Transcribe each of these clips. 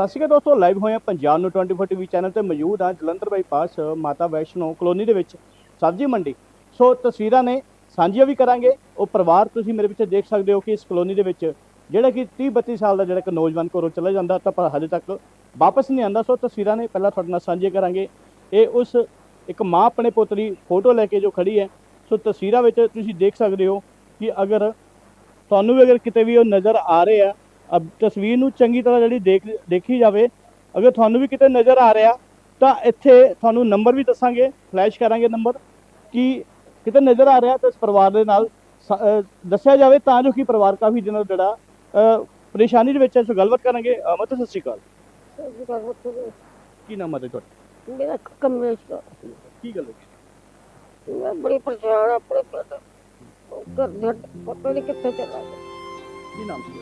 ਸਤਿ ਸ਼੍ਰੀ ਅਕਾਲ ਦੋਸਤੋ ਲਾਈਵ ਹੋਏ ਆ ਪੰਜਾਬ ਨੂੰ 24 ਟੀਵੀ ਚੈਨਲ ਤੇ ਮੌਜੂਦ ਆ ਜਲੰਧਰ ਬਾਈਪਾਸ ਮਾਤਾ ਵੈਸ਼ਨੋ ਕਲੋਨੀ ਦੇ ਵਿੱਚ, ਸਬਜ਼ੀ ਮੰਡੀ। ਸੋ ਤਸਵੀਰਾਂ ਨੇ ਸਾਂਝੀਆਂ ਵੀ ਕਰਾਂਗੇ। ਉਹ ਪਰਿਵਾਰ ਤੁਸੀਂ ਮੇਰੇ ਪਿੱਛੇ ਦੇਖ ਸਕਦੇ ਹੋ ਕਿ ਇਸ ਕਲੋਨੀ ਦੇ ਵਿੱਚ ਜਿਹੜਾ ਕਿ 30 32 ਸਾਲ ਦਾ ਜਿਹੜਾ ਇੱਕ ਨੌਜਵਾਨ ਘਰੋਂ ਚਲਾ ਜਾਂਦਾ, ਤਾਂ ਪਰ ਹਜੇ ਤੱਕ ਵਾਪਸ ਨਹੀਂ ਆਉਂਦਾ। ਸੋ ਤਸਵੀਰਾਂ ਨੇ ਪਹਿਲਾਂ ਤੁਹਾਡੇ ਨਾਲ ਸਾਂਝੀਆਂ ਕਰਾਂਗੇ। ਇਹ ਉਸ ਇੱਕ ਮਾਂ ਆਪਣੇ ਪੁੱਤ ਦੀ ਫੋਟੋ ਲੈ ਕੇ ਜੋ ਖੜੀ ਹੈ। ਸੋ ਤਸਵੀਰਾਂ ਵਿੱਚ ਤੁਸੀਂ ਦੇਖ ਸਕਦੇ ਹੋ ਕਿ ਅਗਰ ਤੁਹਾਨੂੰ ਵੀ ਅਗਰ ਕਿਤੇ ਵੀ ਉਹ ਨਜ਼ਰ ਆ ਰਹੇ ਆ ਅਬ ਤਸਵੀਰ ਨੂੰ ਚੰਗੀ ਤਰ੍ਹਾਂ ਜਿਹੜੀ ਦੇਖ ਦੇਖੀ ਜਾਵੇ ਅਗਰ ਤੁਹਾਨੂੰ ਵੀ ਕਿਤੇ ਨਜ਼ਰ ਆ ਰਿਹਾ ਤਾਂ ਇੱਥੇ ਤੁਹਾਨੂੰ ਨੰਬਰ ਵੀ ਦੱਸਾਂਗੇ ਫਲੈਸ਼ ਕਰਾਂਗੇ ਨੰਬਰ ਕਿ ਕਿਤੇ ਨਜ਼ਰ ਆ ਰਿਹਾ ਤਾਂ ਇਸ ਪਰਿਵਾਰ ਦੇ ਨਾਲ ਦੱਸਿਆ ਜਾਵੇ ਤਾਂ ਜੋ ਕਿ ਪਰਿਵਾਰ ਕਾਫੀ ਦਿਨਾਂ ਜਿਹੜਾ ਪਰੇਸ਼ਾਨੀ ਦੇ ਵਿੱਚ ਹੈ ਸੋ ਗੱਲਬਾਤ ਕਰਾਂਗੇ। ਮਾਤਾ ਸਤਿ ਸ਼੍ਰੀ ਅਕਾਲ। ਕੀ ਨਾਮ ਹੈ ਤੁਹਾਡਾ? ਮੇਰਾ ਕਮਰੇ ਚ ਕੀ ਗੱਲ ਹੈ ਮੈਂ ਬੜੀ ਪਰੇਸ਼ਾਨ ਆਪਣੇ ਪੁੱਤ ਘਰ ਦੇ ਪਤਾ ਨਹੀਂ ਕਿੱਥੇ ਚਲਾ ਗਿਆ। ਕੀ ਨਾਮ ਸੀ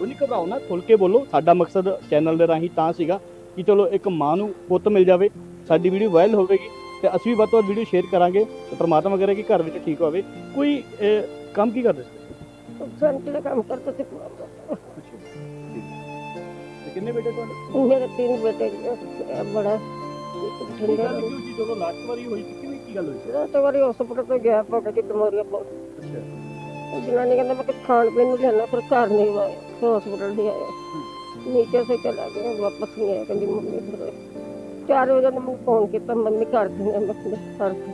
ਉਹ ਨਹੀਂ ਘਬਰਾਓ ਨਾ ਖੁੱਲ ਕੇ ਬੋਲੋ। ਸਾਡਾ ਮਕਸਦ ਚੈਨਲ ਦੇ ਰਾਹੀਂ ਤਾਂ ਸੀਗਾ ਕਿ ਚਲੋ ਇੱਕ ਮਾਂ ਨੂੰ ਪੁੱਤ ਮਿਲ ਜਾਵੇ ਸਾਡੀ ਵੀਡੀਓ ਵਾਇਰਲ ਹੋਵੇਗੀ ਤੇ ਅਸੀਂ ਵੀ ਵੱਧ ਤੋਂ ਵੱਧ ਵੀਡੀਓ ਸ਼ੇਅਰ ਕਰਾਂਗੇ ਤੇ ਪ੍ਰਮਾਤਮਾ ਕਰੇ ਕਿ ਘਰ ਵਿੱਚ ਠੀਕ ਹੋਵੇ। ਕੋਈ ਅਹ, ਕੰਮ ਕੀ ਕਰਦੇ ਸੀ? ਦਾ ਕੰਮ ਕਰਦਾ ਸੀ। ਪੂਰਾ। ਤੇ ਕਿੰਨੇ ਬੇਟੇ ਤੁਹਾਡੇ? ਮੇਰੇ ਤਿੰਨ ਬੇਟੇ ਜੀ, ਇੱਕ ਬੜਾ ਇੱਕ ਕੀ ਠੰਡਾ ਗੱਲ ਕਿਉਂ ਸੀ ਜਦੋਂ ਲਾਸਟ ਵਾਰੀ ਹੋਈ ਸੀ ਕਿਵੇਂ ਕੀ ਗੱਲ ਹੋਈ ਸੀ? ਰਾਤ ਵਾਰੀ ਹਸਪਤਾਲ ਤੋਂ ਗਿਆ ਪਾ ਕੇ ਦਮੋਰੀਆ ਬਹੁਤ। ਅੱਛਾ। ਉਹ ਜਨਾਨੀ ਕਹਿੰਦਾ ਮੈਂ ਕੁਝ ਖਾਣ ਪੀਣ ਨੂੰ ਲੈਣਾ ਫਿਰ ਘਰ ਨਹੀਂ ਆਇਆ ਫਿਰ ਹਸਪਤਾਲ ਨਹੀਂ ਆਇਆ। ਨੀਚੇ ਸੇ ਚਲਾ ਗਿਆ ਵਾਪਸ ਨਹੀਂ ਆਇਆ ਕਹਿੰਦੀ ਮੰਮੀ ਫਿਰ ਚਾਰ ਵਜੇ ਨੇ ਮੈਨੂੰ ਫੋਨ ਕੀਤਾ ਮੰਮੀ ਘਰ ਦੀ ਨੇ ਮੈਂ ਕਿਹਾ ਘਰ ਦੀ।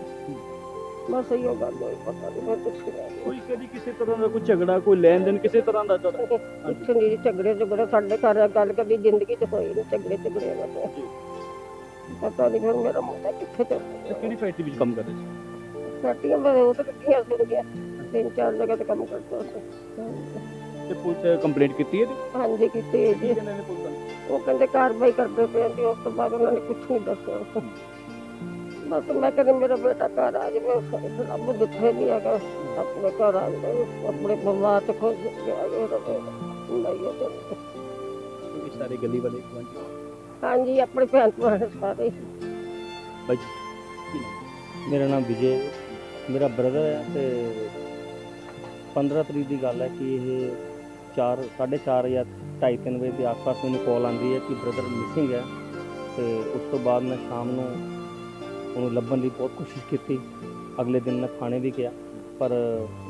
ਬਸ ਇਹੋ ਗੱਲ ਹੋਈ ਪਤਾ ਨਹੀਂ ਮੈਂ ਕੁਛ ਨਹੀਂ ਕੋਈ ਕਦੀ ਕਿਸੇ ਤਰ੍ਹਾਂ ਦਾ ਕੋਈ ਝਗੜਾ ਕੋਈ ਲੈਣ ਦੇਣ ਕਿਸੇ ਤਰ੍ਹਾਂ ਦਾ ਤੁਹਾਡਾ? ਕੁਛ ਨਹੀਂ ਝਗੜੇ ਝਗੜੇ ਸਾਡੇ ਘਰ ਆ ਗੱਲ ਕਦੀ ਜ਼ਿੰਦਗੀ ਚ ਹੋਈ ਨਹੀਂ ਝਗੜੇ ਝਗੜੇ ਵਾਲੇ ਜੀ। ਪਤਾ ਨਹੀਂ ਫਿਰ ਮੇਰਾ ਮੁੰਡਾ ਕਿੱਥੇ ਚੱਲ ਤੇ ਕਿਹੜੀ ਫੈਕਟਰੀ ਵਿੱਚ ਕੰਮ ਕਰਦੇ ਸੀ? ਸਾਟੀਆਂ ਮੇਰੇ ਉਹ ਤਾਂ ਕਿੱਥੇ ਸੁਣ ਗਿਆ। ਤਿੰਨ ਚਾਰ ਜਗ੍ਹਾ ਤੇ ਕੰਮ ਕਰਦਾ ਸੀ ਤੇ ਪੁਲਿਸ ਕੰਪਲੇਂਟ ਕੀਤੀ ਹੈ ਜੀ ਹਾਂਜੀ ਕੀਤੀ ਹੈ ਕੀ ਜੀ ਕਹਿੰਦੇ ਨੇ ਪੁਲਿਸ ਵਾਲੇ? ਉਹ ਕਹਿੰਦੇ ਕਾਰਵਾਈ ਕਰਦੇ ਪਏ ਤੇ ਉਸ ਤੋਂ ਬਾਅਦ ਉਹਨਾਂ ਨੇ ਕੁਝ ਨਹੀਂ ਦੱਸਿਆ ਬਸ ਮੈਂ ਕਹਿੰਦੀ ਮੇਰਾ ਬੇਟਾ ਘਰ ਆ ਜਾਵੇ ਰੱਬ ਜਿੱਥੇ ਵੀ ਹੈਗਾ ਆਪਣੇ ਘਰ ਆ ਜਾਵੇ ਆਪਣੇ ਪਰਿਵਾਰ ਤੇ ਖੁਸ਼ ਗਿਆ ਰਵੇ ਨਹੀਂ ਹੈ ਤਾਂ। ਇਹ ਸਾਰੇ ਗਲੀ ਵਾਲੇ ਗੁਆਂਢੀ। ਹਾਂਜੀ ਆਪਣੇ ਭੈਣ ਭਰਾ ਸਾਰੇ? ਮੇਰਾ ਨਾਮ ਵਿਜੇ। ਮੇਰਾ ਬ੍ਰਦਰ ਹੈ ਤੇ 15 ਤਰੀਕ ਦੀ ਗੱਲ ਹੈ ਕਿ ਇਹ 4 4:30 ਜਾਂ 2:30 ਵਜੇ ਦੇ ਆਸ-ਪਾਸ ਮੈਨੂੰ ਕਾਲ ਆਂਦੀ ਹੈ ਕਿ ਬ੍ਰਦਰ ਮਿਸਿੰਗ ਹੈ ਤੇ ਉਸ ਤੋਂ ਬਾਅਦ ਮੈਂ ਸ਼ਾਮ ਨੂੰ ਉਹਨੂੰ ਲੱਭਣ ਦੀ ਬਹੁਤ ਕੋਸ਼ਿਸ਼ ਕੀਤੀ। ਅਗਲੇ ਦਿਨ ਮੈਂ ਥਾਣੇ ਵੀ ਗਿਆ ਪਰ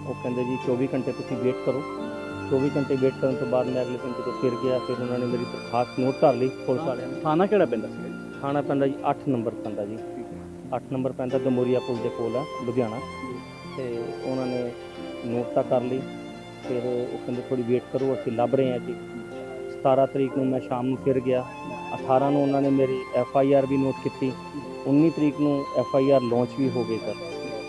ਉਹ ਕਹਿੰਦੇ ਜੀ 24 ਘੰਟੇ ਤੁਸੀਂ ਵੇਟ ਕਰੋ। 24 ਘੰਟੇ ਵੇਟ ਕਰਨ ਤੋਂ ਬਾਅਦ ਮੈਂ ਅਗਲੇ ਦਿਨ ਜਦੋਂ ਫਿਰ ਗਿਆ ਫਿਰ ਉਹਨਾਂ ਨੇ ਮੇਰੀ ਦਰਖਾਸਤ ਨੋਟ ਕਰ ਲਈ ਪੁਲਿਸ ਵਾਲਿਆਂ ਨੇ। ਥਾਣਾ ਕਿਹੜਾ ਪੈਂਦਾ ਜੀ? ਥਾਣਾ ਪੈਂਦਾ ਜੀ 8 ਨੰਬਰ ਪੈਂਦਾ ਜੀ। 8 ਨੰਬਰ ਪੈਂਦਾ ਦਮੋਰੀਆ ਪੁਲ ਦੇ ਕੋਲ ਆ ਲੁਧਿਆਣਾ। ਤੇ ਉਹਨਾਂ ਨੇ ਨੋਟ ਤਾਂ ਕਰ ਲਈ। ਫਿਰ ਉਹ ਕਹਿੰਦੇ ਥੋੜੀ ਵੇਟ ਕਰੋ, ਅਸੀਂ ਲੱਭ ਰਹੇ ਹਾਂ ਜੀ। 17 ਤਰੀਕ ਨੂੰ ਮੈਂ ਸ਼ਾਮ ਨੂੰ ਫਿਰ ਗਿਆ। 18 ਨੂੰ ਉਹਨਾਂ ਨੇ ਮੇਰੀ ਐਫ ਆਈ ਆਰ ਵੀ ਨੋਟ ਕੀਤੀ। 19 ਤਰੀਕ ਨੂੰ ਐਫ ਆਈ ਆਰ ਲਾਂਚ ਵੀ ਹੋ ਗਈ sir.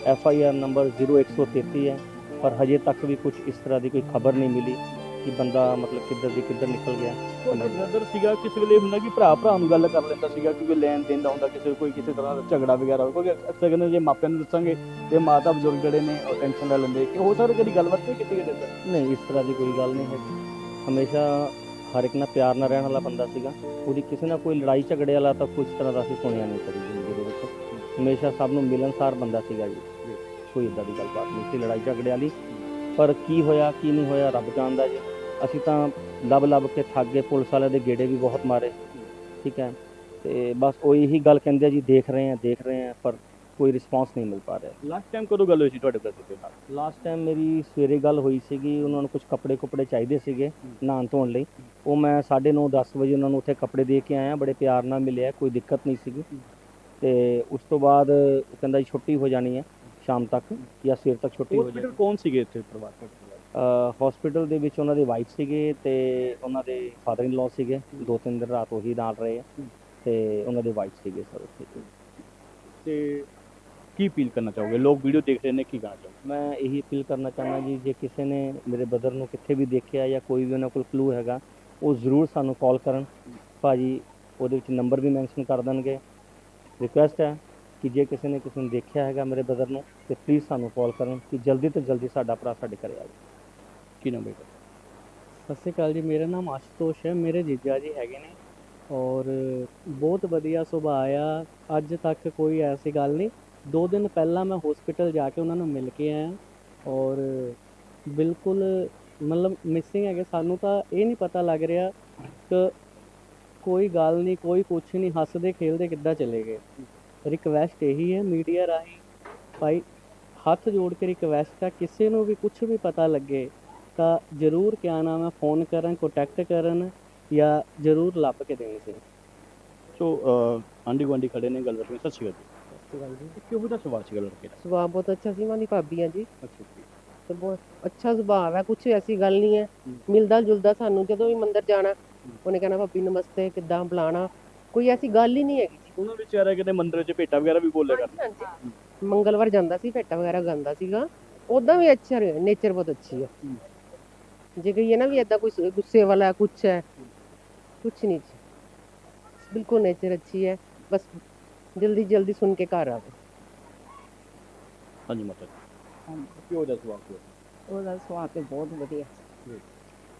F I R number 0133 ਹੈ। ਪਰ ਹਜੇ ਤੱਕ ਵੀ ਕੁਝ ਇਸ ਤਰ੍ਹਾਂ ਦੀ ਕੋਈ ਖਬਰ ਨਹੀਂ ਮਿਲੀ। ਕਿ ਬੰਦਾ ਮਤਲਬ ਕਿੱਧਰ ਦੀ ਕਿੱਧਰ ਨਿਕਲ ਗਿਆ। ਬ੍ਰਦਰ ਸੀਗਾ ਕਿਸੇ ਵੇਲੇ ਹੁੰਦਾ ਕਿ ਭਰਾ ਭਰਾ ਨੂੰ ਗੱਲ ਕਰ ਲੈਂਦਾ ਸੀਗਾ ਕਿ ਕੋਈ ਲੈਣ ਦੇਣ ਦਾ ਹੁੰਦਾ ਕਿਸੇ ਕੋਈ ਕਿਸੇ ਤਰ੍ਹਾਂ ਦਾ ਝਗੜਾ ਵਗੈਰਾ ਕਿਉਂਕਿ ਅਕਸਰ ਕਹਿੰਦੇ ਜੇ ਮਾਪਿਆਂ ਨੂੰ ਦੱਸਾਂਗੇ ਤੇ ਮਾਤਾ ਬਜ਼ੁਰਗ ਜਿਹੜੇ ਨੇ ਉਹ ਟੈਨਸ਼ਨ ਲੈ ਲੈਂਦੇ। ਕਿ ਹੋ ਸਕਦਾ ਕਦੀ ਗੱਲਬਾਤ ਨਹੀਂ ਕੀਤੀ ਕਿਤੇ? ਨਹੀਂ ਇਸ ਤਰ੍ਹਾਂ ਦੀ ਕੋਈ ਗੱਲ ਨਹੀਂ ਹੈ। ਹਮੇਸ਼ਾ ਹਰ ਇੱਕ ਨਾਲ ਪਿਆਰ ਨਾਲ ਰਹਿਣ ਵਾਲਾ ਬੰਦਾ ਸੀਗਾ। ਉਹਦੀ ਕਿਸੇ ਨਾਲ ਕੋਈ ਲੜਾਈ ਝਗੜੇ ਵਾਲਾ ਤਾਂ ਕੁਝ ਤਰ੍ਹਾਂ ਦਾ ਅਸੀਂ ਸੁਣਿਆ ਨਹੀਂ ਕਦੀ ਜ਼ਿੰਦਗੀ ਦੇ ਵਿੱਚ। ਹਮੇਸ਼ਾ ਸਭ ਨੂੰ ਮਿਲਣਸਾਰ ਬੰਦਾ ਸੀਗਾ ਜੀ। ਕੋਈ ਇਦਾਂ ਦੀ ਗੱਲਬਾਤ ਨਹੀਂ ਸੀ ਲੜਾਈ ਝਗੜੇ ਵਾਲੀ ਪਰ ਕੀ ਹੋਇਆ ਕੀ ਨਹੀਂ ਹੋਇਆ ਰੱਬ ਜਾਣਦਾ ਜੀ। ਅਸੀਂ ਤਾਂ ਲੱਭ ਲੱਭ ਕੇ ਥੱਕ ਗਏ ਪੁਲਿਸ ਵਾਲਿਆਂ ਦੇ ਗੇੜੇ ਵੀ ਬਹੁਤ ਮਾਰੇ ਠੀਕ ਹੈ। ਤੇ ਬਸ ਉਹ ਇਹੀ ਗੱਲ ਕਹਿੰਦੇ ਆ ਜੀ ਦੇਖ ਰਹੇ ਆ ਦੇਖ ਰਹੇ ਆ ਪਰ ਕੋਈ ਰਿਸਪਾਂਸ ਨਹੀਂ ਮਿਲ ਪਾ ਰਿਹਾ। ਲਾਸਟ ਟਾਈਮ ਕਦੋਂ ਗੱਲ ਹੋਈ ਸੀ ਤੁਹਾਡੇ ਬ੍ਰਦਰ ਦੇ ਨਾਲ? ਲਾਸਟ ਟਾਈਮ ਮੇਰੀ ਸਵੇਰੇ ਗੱਲ ਹੋਈ ਸੀਗੀ ਉਹਨਾਂ ਨੂੰ ਕੁਝ ਕੱਪੜੇ ਕੁਪੜੇ ਚਾਹੀਦੇ ਸੀਗੇ ਨਹਾਉਣ ਧੋਣ ਲਈ। ਉਹ ਮੈਂ 9:30 10 ਵਜੇ ਉਹਨਾਂ ਨੂੰ ਉੱਥੇ ਕੱਪੜੇ ਦੇ ਕੇ ਆਇਆ ਬੜੇ ਪਿਆਰ ਨਾਲ ਮਿਲਿਆ ਕੋਈ ਦਿੱਕਤ ਨਹੀਂ ਸੀਗੀ। ਤੇ ਉਸ ਤੋਂ ਬਾਅਦ ਕਹਿੰਦਾ ਜੀ ਛੁੱਟੀ ਹੋ ਜਾਣੀ ਹੈ ਸ਼ਾਮ ਤੱਕ ਜਾਂ ਸਵੇਰ ਤੱਕ ਛੁੱਟੀ ਹੋ ਹਸਪੀਟਲ ਜਾਣੀ ਕੌਣ ਸੀਗੇ ਇੱਥੇ ਪਰਿਵਾਰ ਤੁਹਾਡੇ ਹਸਪੀਟਲ ਦੇ ਵਿੱਚ ਉਹਨਾਂ ਦੇ ਵਾਈਫ ਸੀਗੇ ਤੇ ਉਹਨਾਂ ਦੇ ਫਾਦਰ ਇਨ ਲਾਅ ਸੀਗੇ। ਦੋ ਤਿੰਨ ਦਿਨ ਰਾਤ ਉਹੀ ਨਾਲ ਰਹੇ ਆ। ਤੇ ਉਹਨਾਂ ਦੇ ਵਾਈਫ ਸੀਗੇ ਸਰ ਉੱਥੇ। ਤੇ ਕੀ ਅਪੀਲ ਕਰਨਾ ਚਾਹੋਗੇ? ਲੋਕ ਵੀਡੀਓ ਦੇਖ ਰਹੇ ਨੇ ਕੀ ਕਹਿਣਾ ਚਾਹੋਗੇ? ਮੈਂ ਇਹੀ ਅਪੀਲ ਕਰਨਾ ਚਾਹੁੰਦਾ ਜੀ ਜੇ ਕਿਸੇ ਨੇ ਮੇਰੇ ਬ੍ਰਦਰ ਨੂੰ ਕਿੱਥੇ ਵੀ ਦੇਖਿਆ ਜਾਂ ਕੋਈ ਵੀ ਉਹਨਾਂ ਕੋਲ ਕਲੂ ਹੈਗਾ ਉਹ ਜ਼ਰੂਰ ਸਾਨੂੰ ਕਾਲ ਕਰਨ। ਭਾਜੀ ਉਹਦੇ ਵਿੱਚ ਨੰਬਰ ਵੀ ਮੈਂਸ਼ਨ ਕਰ ਦੇਣਗੇ। ਰਿਕੁਐਸਟ ਹੈ ਕਿ ਜੇ ਕਿਸੇ ਨੇ ਕਿਸੇ ਨੂੰ ਦੇਖਿਆ ਹੈਗਾ ਮੇਰੇ ਬ੍ਰਦਰ ਨੂੰ ਤੇ ਪਲੀਜ਼ ਸਾਨੂੰ ਕਾਲ ਕਰਨ ਕਿ ਜਲਦੀ ਤੋਂ ਜਲਦੀ ਸਾਡਾ ਭਰਾ ਸਾਡੇ ਘਰੇ ਆ ਜਾਵੇ। ਕੀ ਨਾਮ ਬੇਟਾ? ਸਤਿ ਸ਼੍ਰੀ ਅਕਾਲ ਜੀ, ਮੇਰਾ ਨਾਮ ਆਸ਼ੂਤੋਸ਼ ਹੈ, ਮੇਰੇ ਜੀਜਾ ਜੀ ਹੈਗੇ ਨੇ ਔਰ ਬਹੁਤ ਵਧੀਆ ਸੁਭਾਅ ਆ, ਅੱਜ ਤੱਕ ਕੋਈ ਐਸੀ ਗੱਲ ਨਹੀਂ। ਦੋ ਦਿਨ ਪਹਿਲਾਂ ਮੈਂ ਹਸਪੀਟਲ ਜਾ ਕੇ ਉਹਨਾਂ ਨੂੰ ਮਿਲ ਕੇ ਆਇਆ ਔਰ ਬਿਲਕੁਲ ਮਤਲਬ ਮਿਸਿੰਗ ਹੈਗੇ, ਸਾਨੂੰ ਤਾਂ ਇਹ ਨਹੀਂ ਪਤਾ ਲੱਗ ਰਿਹਾ ਕਿ ਕੋਈ ਗੱਲ ਨਹੀਂ, ਕੋਈ ਕੁਛ ਨਹੀਂ, ਹੱਸਦੇ, ਖੇਲਦੇ ਕਿੱਦਾਂ ਚਲੇ ਗਏ। ਰਿਕਵੈਸਟ ਇਹੀ ਹੈ ਮੀਡੀਆ ਰਾਹੀਂ, ਭਾਈ ਹੱਥ ਜੋੜ ਕੇ ਰਿਕਵੈਸਟ ਹੈ ਕਿਸੇ ਨੂੰ ਵੀ ਕੁਝ ਵੀ ਪਤਾ ਲੱਗੇ ਤਾਂ ਜ਼ਰੂਰ ਕਿਆ ਨਾਮ ਹੈ ਫੋਨ ਕਰਨ ਕੰਟੈਕਟ ਕਰਨ ਜਾਂ ਜ਼ਰੂਰ ਲੱਭ ਕੇ ਦੇਣ ਸੀ ਸੋ ਆਂਡੀ ਗੁਆਂਢੀ ਖੜੇ ਨੇ ਗੱਲ ਕਰਦੇ ਸਤਿ ਸ਼੍ਰੀ ਅਕਾਲ ਜੀ। ਕਿਹੋ ਜਿਹਾ ਸਵਾਲ ਸੀਗਾ ਲੜਕੇ ਦਾ? ਸੁਭਾਅ ਬਹੁਤ ਅੱਛਾ ਸੀ ਮਾਨੀ ਭਾਬੀ ਆ ਜੀ। ਅੱਛਾ ਜੀ। ਤੇ ਬਹੁਤ ਅੱਛਾ ਸੁਭਾਅ ਹੈ ਕੁਝ ਐਸੀ ਗੱਲ ਨਹੀਂ ਹੈ। ਹਮ। ਮਿਲਦਾ ਜੁਲਦਾ ਸਾਨੂੰ ਜਦੋਂ ਵੀ ਮੰਦਰ ਜਾਣਾ ਉਹਨੇ ਕਹਿਣਾ ਭਾਬੀ ਨਮਸਤੇ ਕਿੱਦਾਂ ਬੁਲਾਣਾ? ਕੋਈ ਐਸੀ ਗੱਲ ਹੀ ਨਹੀਂ ਹੈਗੀ ਜੀ। ਉਹਨਾਂ ਵਿੱਚ ਆ ਰਿਹਾ ਕਿਤੇ ਮੰਦਿਰ 'ਚ ਭੇਟਾ ਵਗੈਰਾ ਵੀ ਬੋਲਿਆ ਕਰਦੇ। ਹਾਂਜੀ ਮੰਗਲਵਾਰ ਜਾਂਦਾ ਸੀ ਭੇਟਾ ਵਗੈਰਾ ਗਾਉਂਦਾ ਸੀਗਾ। ਉਦਾਂ ਵੀ ਅੱਛਾ ਨੇਚਰ ਬਹੁਤ ਅੱਛੀ ਹੈ। ਹਮ। ਜੇ ਕਹੀਏ ਨਾ ਵੀ ਏਦਾਂ ਕੋਈ ਗੁੱਸੇ ਵਾਲਾ ਕੁਛ ਹੈ ਕੁਛ ਨਹੀਂ ਜੀ। ਬਿਲਕੁਲ ਨੇਚਰ ਅੱਛੀ ਹੈ ਬਸ ਜਲਦੀ ਜਲਦੀ ਸੁਣ ਕੇ ਘਰ ਆਵੇ। ਹਾਂਜੀ ਮਾਤਾ ਜੀ। ਕਿਹੋ ਜਿਹਾ ਸਵਾਲ ਸੀ ਉਹਦਾ ਸੁਭਾਅ ਤੇ ਬਹੁਤ ਵਧੀਆ। ਸੀ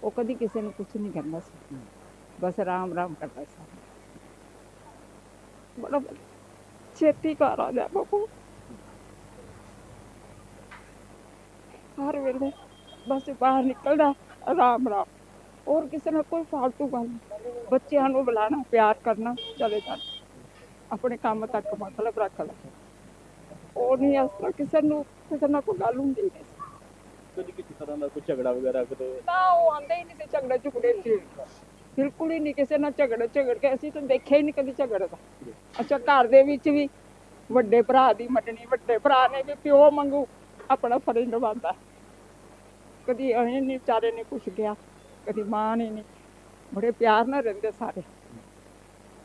ਉਹ ਕਦੀ ਕਿਸੇ ਨੂੰ ਕੁਝ ਨਹੀਂ ਕਹਿੰਦਾ ਸੀ। ਬਸ ਰਾਮ ਰਾਮ ਕਰਦਾ ਸੀ। ਬੜਾ ਵਧੀਆ। ਛੇਤੀ ਘਰ ਆ ਜਾ ਬਾਪੂ। ਹਰ ਵੇਲੇ। ਬਸ ਬਾਹਰ ਨਿਕਲਦਾ ਰਾਮ ਰਾਮ ਹੋਰ ਕਿਸੇ ਨਾਲ ਕੋਈ ਫਾਲਤੂ ਗੱਲ ਨਹੀਂ ਬੱਚਿਆਂ ਨੂੰ ਬੁਲਾਣਾ ਪਿਆਰ ਕਰਨਾ ਚਲੇ ਜਾਣਾ। ਆਪਣੇ ਕੰਮ ਤੱਕ ਮਤਲਬ ਰੱਖ ਲੈ। ਉਹ ਨਹੀਂ ਇਸ ਤਰ੍ਹਾਂ ਕਿਸੇ ਨੂੰ ਕਿਸੇ ਨਾਲ ਕੋਈ ਗੱਲ ਹੁੰਦੀ ਨਹੀਂ। ਕਦੀ ਕਿਸੇ ਤਰ੍ਹਾਂ ਦਾ ਕੋਈ ਝਗੜਾ ਵਗੈਰਾ ਕਿਤੇ ਨਾ ਉਹ ਆਂਦੇ ਹੀ ਨਹੀਂ ਤੇ ਝਗੜਾ ਝੁਗੜੇ ਚ ਬਿਲਕੁਲ ਹੀ ਨਹੀਂ ਕਿਸੇ ਨਾਲ ਝਗੜਾ ਝਗੜ ਕੇ। ਅਸੀਂ ਤਾਂ ਦੇਖਿਆ ਹੀ ਨਹੀਂ ਕਦੀ ਝਗੜਾ ਦਾ। ਅੱਛਾ ਘਰ ਦੇ ਵਿੱਚ ਵੀ ਵੱਡੇ ਭਰਾ ਦੀ ਮੰਨਣੀ ਵੱਡੇ ਭਰਾ ਨੇ ਵੀ ਪਿਓ ਮੰਗੂ ਆਪਣਾ ਫਰਜ਼ ਨਿਭਾਉਂਦਾ ਕਦੀ ਇਹ ਨਹੀਂ ਵਿਚਾਰੇ ਨੇ ਕੁਛ ਗਿਆ ਕਦੀ ਮਾਂ ਨੇ ਨਹੀਂ ਬੜੇ ਪਿਆਰ ਨਾਲ ਰਹਿੰਦੇ ਸਾਰੇ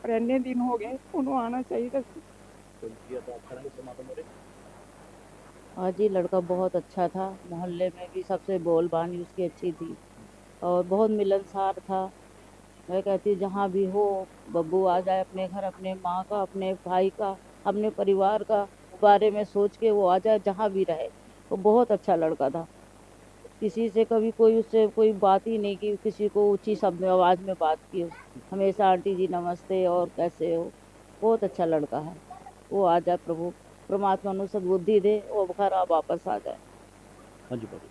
ਪਰ ਇੰਨੇ ਦਿਨ ਹੋ ਗਏ ਉਹਨੂੰ ਆਣਾ ਚਾਹੀਦਾ ਸੀ ਜੀ ਆਪਾਂ ਕਰਾਂਗੇ ਸਮਾਪਨ ਮੇਰੇ हाँ जी लड़का बहुत अच्छा था मोहल्ले में भी सबसे बोल बानी उसकी अच्छी थी और बहुत मिलनसार था मैं कहती हूँ जहाँ भी हो बब्बू आ जाए अपने घर अपने माँ का अपने भाई का अपने परिवार का बारे में सोच के वो आ जाए जहाँ भी रहे वो बहुत अच्छा लड़का था किसी से कभी कोई उससे कोई बात ही नहीं की किसी को ऊंची शब्द में आवाज़ में बात की हो हमेशा आंटी जी नमस्ते और कैसे हो बहुत अच्छा लड़का है वो आ जाए प्रभु परमात्मा ਨੂੰ सद्बुद्धि दे ਉਹ ਘਰ ਆ ਵਾਪਸ ਆ ਜਾਏ ਹਾਂਜੀ ਬਾਬੂ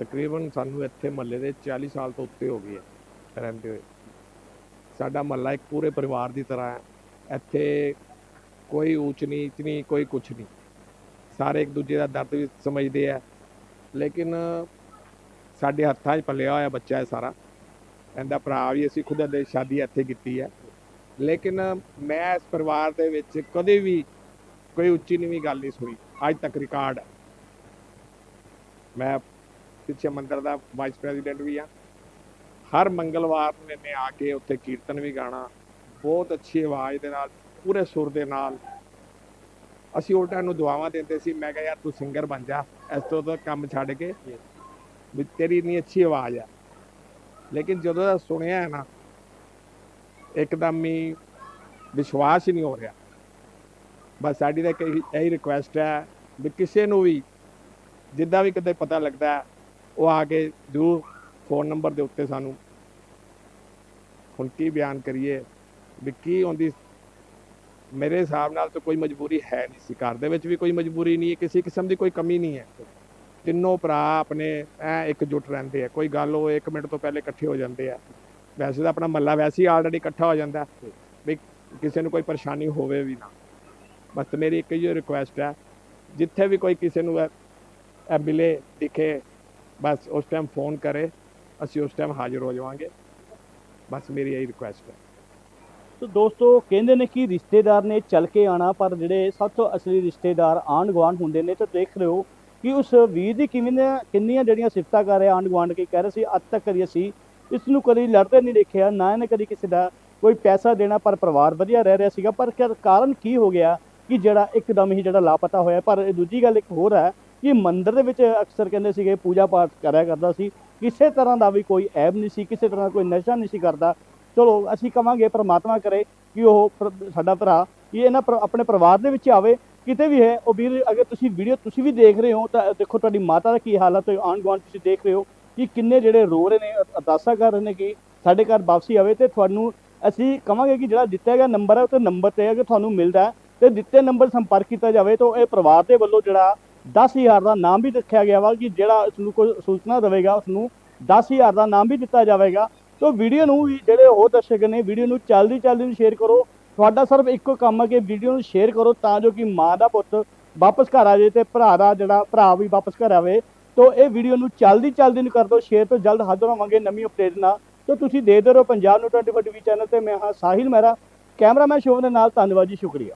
ਤਕਰੀਬਨ ਸਾਨੂੰ ਇੱਥੇ ਮਹੱਲੇ ਦੇ 40 ਸਾਲ ਤੋਂ ਉੱਤੇ ਹੋ ਗਏ ਹੈ ਰਹਿੰਦੇ ਹੋਏ ਸਾਡਾ ਮਹੱਲਾ ਇੱਕ ਪੂਰੇ ਪਰਿਵਾਰ ਦੀ ਤਰ੍ਹਾਂ ਹੈ ਇੱਥੇ ਕੋਈ ਊਚ ਨੀਚ ਨਹੀਂ ਕੋਈ ਕੁਛ ਨਹੀਂ ਸਾਰੇ ਇੱਕ ਦੂਜੇ ਦਾ ਦਰਦ ਵੀ ਸਮਝਦੇ ਆ ਲੇਕਿਨ ਸਾਡੇ ਹੱਥਾਂ 'ਚ ਪਲਿਆ ਹੋਇਆ ਬੱਚਾ ਹੈ ਸਾਰਾ। ਇਹਦਾ ਭਰਾ ਵੀ ਅਸੀਂ ਖੁਦ ਦੇ ਸ਼ਾਦੀ ਇੱਥੇ ਕੀਤੀ ਹੈ। ਲੇਕਿਨ ਮੈਂ ਇਸ ਪਰਿਵਾਰ ਦੇ ਵਿੱਚ ਕਦੇ ਵੀ ਕੋਈ ਉੱਚੀ ਨੀਵੀਂ ਗੱਲ ਨਹੀਂ ਸੁਣੀ। ਅੱਜ ਤੱਕ ਰਿਕਾਰਡ ਹੈ। ਮੈਂ ਸਿੱਖਿਆ ਮੰਦਰ ਦਾ ਵਾਈਸ ਪ੍ਰੈਜ਼ੀਡੈਂਟ ਵੀ ਆ ਹਰ ਮੰਗਲਵਾਰ ਨੂੰ ਇਹਨੇ ਆ ਕੇ ਉੱਥੇ ਕੀਰਤਨ ਵੀ ਗਾਣਾ। ਬਹੁਤ ਅੱਛੀ ਆਵਾਜ਼ ਦੇ ਨਾਲ, ਪੂਰੇ ਸੁਰ ਦੇ ਨਾਲ ਅਸੀਂ ਉਲਟਾ ਨੂੰ ਦੁਆਵਾਂ ਦਿੰਦੇ ਸੀ। ਮੈਂ ਕਿਹਾ, ਯਾਰ ਤੂੰ ਸਿੰਗਰ ਬਣ ਜਾ। ਇਸ ਤੋਂ ਤਾਂ ਕੰਮ ਛੱਡ ਕੇ ਵੀ ਤੇਰੀ ਇੰਨੀ ਅੱਛੀ ਆਵਾਜ਼ ਆ। ਲੇਕਿਨ ਜਦੋਂ ਦਾ ਸੁਣਿਆ ਨਾ, ਇੱਕਦਮ ਹੀ ਵਿਸ਼ਵਾਸ ਹੀ ਨਹੀਂ ਹੋ ਰਿਹਾ। ਬਸ ਸਾਡੀ ਤਾਂ ਇੱਕ ਇਹੀ ਰਿਕੁਐਸਟ ਹੈ ਵੀ ਕਿਸੇ ਨੂੰ ਵੀ, ਜਿੱਦਾਂ ਵੀ ਕਦੇ ਪਤਾ ਲੱਗਦਾ, ਉਹ ਆ ਕੇ ਜ਼ਰੂਰ ਫੋਨ ਨੰਬਰ ਦੇ ਉੱਤੇ ਸਾਨੂੰ ਹੁਣ ਕੀ ਬਿਆਨ ਕਰੀਏ, ਵੀ ਕੀ ਹੁੰਦੀ ਮੇਰੇ ਹਿਸਾਬ ਨਾਲ ਤਾਂ ਕੋਈ ਮਜਬੂਰੀ ਹੈ ਨਹੀਂ ਸੀ। ਘਰ ਦੇ ਵਿੱਚ ਵੀ ਕੋਈ ਮਜਬੂਰੀ ਨਹੀਂ ਹੈ, ਕਿਸੇ ਕਿਸਮ ਦੀ ਕੋਈ ਕਮੀ ਨਹੀਂ ਹੈ। ਤਿੰਨੋਂ ਭਰਾ ਆਪਣੇ ਐ ਇਕਜੁੱਟ ਰਹਿੰਦੇ ਆ। ਕੋਈ ਗੱਲ ਉਹ ਇੱਕ ਮਿੰਟ ਤੋਂ ਪਹਿਲੇ ਇਕੱਠੇ ਹੋ ਜਾਂਦੇ ਆ। ਵੈਸੇ ਤਾਂ ਆਪਣਾ ਮੱਲਾ ਵੈਸੇ ਹੀ ਆਲਰੇਡੀ ਇਕੱਠਾ ਹੋ ਜਾਂਦਾ। ਵੀ ਕਿਸੇ ਨੂੰ ਕੋਈ ਪਰੇਸ਼ਾਨੀ ਹੋਵੇ ਵੀ ਨਾ। ਬਸ ਮੇਰੀ ਇੱਕ ਹੀ ਰਿਕੁਐਸਟ ਹੈ ਜਿੱਥੇ ਵੀ ਕੋਈ ਕਿਸੇ ਨੂੰ ਇਹ ਇਹ ਮਿਲੇ ਦਿਖੇ, ਬਸ ਉਸ ਟਾਈਮ ਫੋਨ ਕਰੇ, ਅਸੀਂ ਉਸ ਟਾਈਮ ਹਾਜ਼ਰ ਹੋ ਜਾਵਾਂਗੇ। ਬਸ ਮੇਰੀ ਇਹੀ ਰਿਕੁਐਸਟ ਹੈ ਸੋ ਦੋਸਤੋ ਕਹਿੰਦੇ ਨੇ ਕਿ ਰਿਸ਼ਤੇਦਾਰ ਨੇ ਚੱਲ ਕੇ ਆਣਾ, ਪਰ ਜਿਹੜੇ ਸਭ ਤੋਂ ਅਸਲੀ ਰਿਸ਼ਤੇਦਾਰ ਆਂਢ ਗੁਆਂਢ ਹੁੰਦੇ ਨੇ, ਤਾਂ ਦੇਖ ਲਿਓ ਕਿ ਉਸ ਵੀਰ ਦੀ ਕਿਵੇਂ ਕਿੰਨੀਆਂ ਜਿਹੜੀਆਂ ਸਿਫਤਾਂ ਕਰ ਰਿਹਾ ਆਂਢ ਗੁਆਂਢ ਕੇ, ਕਹਿ ਰਹੇ ਸੀ, ਅੱਜ ਤੱਕ ਕਦੀ ਅਸੀਂ ਇਸ ਨੂੰ ਕਦੀ ਲੜਦੇ ਨਹੀਂ ਦੇਖਿਆ, ਨਾ ਇਹਨੇ ਕਦੀ ਕਿਸੇ ਦਾ ਕੋਈ ਪੈਸਾ ਦੇਣਾ, ਪਰ ਪਰਿਵਾਰ ਵਧੀਆ ਰਹਿ ਰਿਹਾ ਸੀਗਾ। ਪਰ ਕਾਰਨ ਕੀ ਹੋ ਗਿਆ ਕਿ ਜਿਹੜਾ ਇੱਕਦਮ ਹੀ ਜਿਹੜਾ ਲਾਪਤਾ ਹੋਇਆ, ਪਰ ਇਹ ਦੂਜੀ ਗੱਲ ਇੱਕ ਹੋਰ ਹੈ ਕਿ ਮੰਦਿਰ ਦੇ ਵਿੱਚ ਅਕਸਰ ਕਹਿੰਦੇ ਸੀਗੇ ਪੂਜਾ ਪਾਠ ਕਰਿਆ ਕਰਦਾ ਸੀ। ਕਿਸੇ ਤਰ੍ਹਾਂ ਦਾ ਵੀ ਕੋਈ ਐਬ ਨਹੀਂ ਸੀ, ਕਿਸੇ ਤਰ੍ਹਾਂ ਦਾ ਕੋਈ ਨਸ਼ਾ ਨਹੀਂ ਸੀ ਕਰਦਾ। ਚਲੋ, ਅਸੀਂ ਕਵਾਂਗੇ ਪ੍ਰਮਾਤਮਾ ਕਰੇ ਕਿ ਉਹ ਸਾਡਾ ਭਰਾ, ਕਿ ਇਹਨਾਂ ਪਰ- ਆਪਣੇ ਪਰਿਵਾਰ ਦੇ ਵਿੱਚ ਆਵੇ, ਕਿਤੇ ਵੀ ਹੈ। ਉਹ ਵੀਰ, ਅਗਰ ਤੁਸੀਂ ਵੀਡੀਓ ਤੁਸੀਂ ਵੀ ਦੇਖ ਰਹੇ ਹੋ ਤਾਂ ਦੇਖੋ ਤੁਹਾਡੀ ਮਾਤਾ ਦਾ ਕੀ ਹਾਲਤ ਹੈ ਆਂਢ ਗੁਆਂਢ ਤੁਸੀਂ ਦੇਖ ਰਹੇ ਹੋ ਕਿ ਕਿੰਨੇ ਜਿਹੜੇ ਰੋ ਰਹੇ ਨੇ ਅਰਦਾਸਾਂ ਕਰ ਰਹੇ ਨੇ ਕਿ ਸਾਡੇ ਘਰ ਵਾਪਸੀ ਆਵੇ ਤੇ ਤੁਹਾਨੂੰ ਅਸੀਂ ਕਵਾਂਗੇ ਕਿ ਜਿਹੜਾ ਦਿੱਤਾ ਗਿਆ ਨੰਬਰ ਹੈ ਉਹ ਤੇ ਨੰਬਰ ਤੇ ਅਗਰ ਤੁਹਾਨੂੰ ਮਿਲਦਾ ਹੈ ਤੇ ਦਿੱਤੇ ਨੰਬਰ ਸੰਪਰਕ ਕੀਤਾ ਜਾਵੇ ਤਾਂ ਇਹ ਪਰਿਵਾਰ ਦੇ ਵੱਲੋਂ ਜਿਹੜਾ 10000 ਦਾ ਨਾਮ ਵੀ ਰੱਖਿਆ ਗਿਆ ਵਾ ਕਿ ਜਿਹੜਾ ਇਸ ਨੂੰ ਕੋਈ ਸੂਚਨਾ ਦੇਵੇਗਾ, ਉਸ ਨੂੰ 10000 ਦਾ ਨਾਮ ਵੀ ਦਿੱਤਾ ਜਾਵੇਗਾ। ਸੋ ਵੀਡੀਓ ਨੂੰ ਵੀ ਜਿਹੜੇ ਹੋਰ ਦਰਸ਼ਕ ਨੇ, ਵੀਡੀਓ ਨੂੰ ਚੱਲਦੀ ਚੱਲਦੀ ਨੂੰ ਸ਼ੇਅਰ ਕਰੋ। ਤੁਹਾਡਾ ਸਿਰਫ ਇੱਕੋ ਕੰਮ ਹੈ ਕਿ ਵੀਡੀਓ ਨੂੰ ਸ਼ੇਅਰ ਕਰੋ ਤਾਂ ਜੋ ਕਿ ਮਾਂ ਦਾ ਪੁੱਤ ਵਾਪਸ ਘਰ ਆ ਜਾਏ ਤੇ ਭਰਾ ਦਾ ਜਿਹੜਾ ਭਰਾ ਵੀ ਵਾਪਸ ਘਰ ਆਵੇ। ਤੋ ਇਹ ਵੀਡੀਓ ਨੂੰ ਚੱਲਦੀ ਚੱਲਦੀ ਨੂੰ ਕਰ ਦਿਓ ਸ਼ੇਅਰ ਤੋਂ ਜਲਦ ਹਾਜ਼ਰ ਹੋਵਾਂਗੇ ਨਵੀਂ ਅਪਡੇਟ ਨਾਲ। ਤੋ ਤੁਸੀਂ ਦੇਖਦੇ ਰਹੋ ਪੰਜਾਬ ਨੂੰ 24 ਟੀਵੀ ਚੈਨਲ ਤੇ। ਮੈਂ ਹਾਂ ਸਾਹਿਲ ਮਹਿਰਾ, ਕੈਮਰਾਮੈਨ ਸ਼ੋਭ ਦੇ ਨਾਲ ਧੰਨਵਾਦ ਜੀ, ਸ਼ੁਕਰੀਆ।